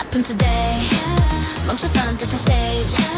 아픈 today 멈춰선 듯한 stage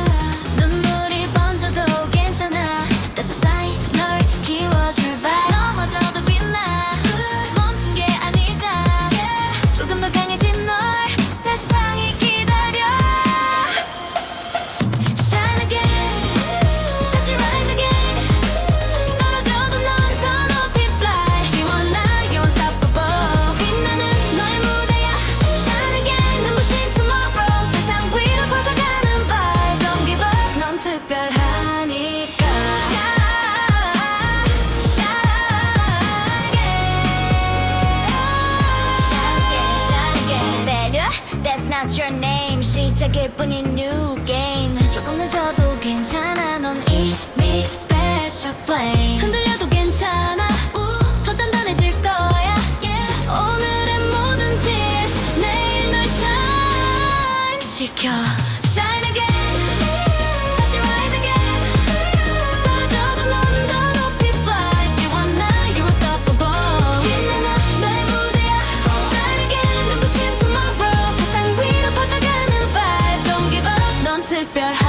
not your name 시작일 뿐인 new game 조금 늦어도 괜찮아 넌 이미 special flame 흔들려도 괜찮아 우, 더 단단해질 거야 yeah. 오늘의 모든 tears 내일 널 shine 시켜 теперь